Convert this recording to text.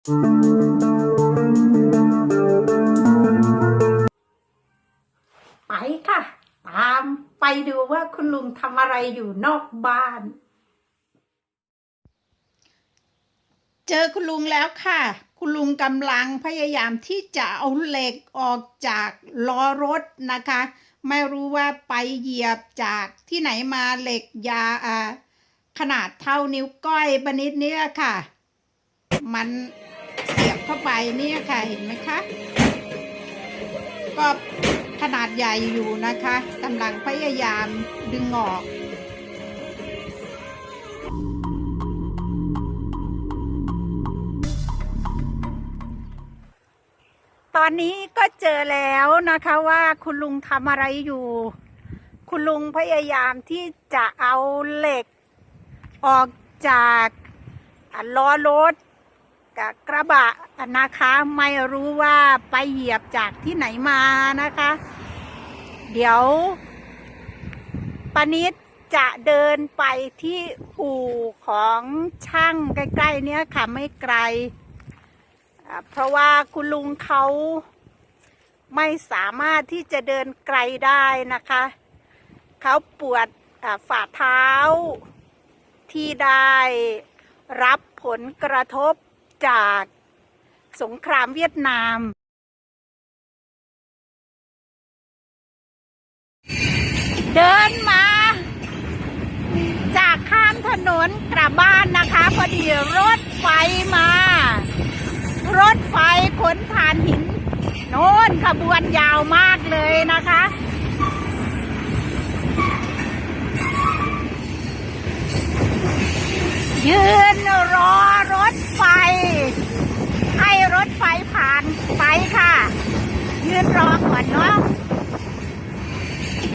ไปค่ะ ตามไปดูว่าคุณลุงทำอะไรอยู่นอกบ้าน เจอคุณลุงแล้วค่ะ คุณลุงกำลังพยายามที่จะเอาเหล็กออกจากล้อรถนะคะ ไม่รู้ว่าไปเหยียบจากที่ไหนมาเหล็กยาขนาดเท่านิ้วก้อยบนิดเนี้ยค่ะ มัน เข้าไปเนี่ยค่ะเห็นไหมคะ ก็ขนาดใหญ่อยู่นะคะกำลังพยายามดึงออกตอนนี้ก็เจอแล้วนะคะว่าคุณลุงทำอะไรอยู่ คุณลุงพยายามที่จะเอาเหล็ก ออกจากล้อรถ กระบะนะคะไม่รู้ว่าไปเหยียบจากที่ไหนมานะคะ เดี๋ยวปนิดจะเดินไปที่อู่ของช่างใกล้ๆเนี้ยค่ะไม่ไกล เพราะว่าคุณลุงเขาไม่สามารถที่จะเดินไกลได้นะคะ เขาปวดฝ่าเท้าที่ได้รับผลกระทบ จากสงครามเวียดนาม เดินมา จากข้ามถนนกลับบ้านนะคะ พอดีรถไฟมา รถไฟขนถ่านหิน โน้นขบวนยาวมากเลยนะคะยืนรอรถไฟ ให้รถไฟผ่านไปค่ะยืนรอก่อนเนาะ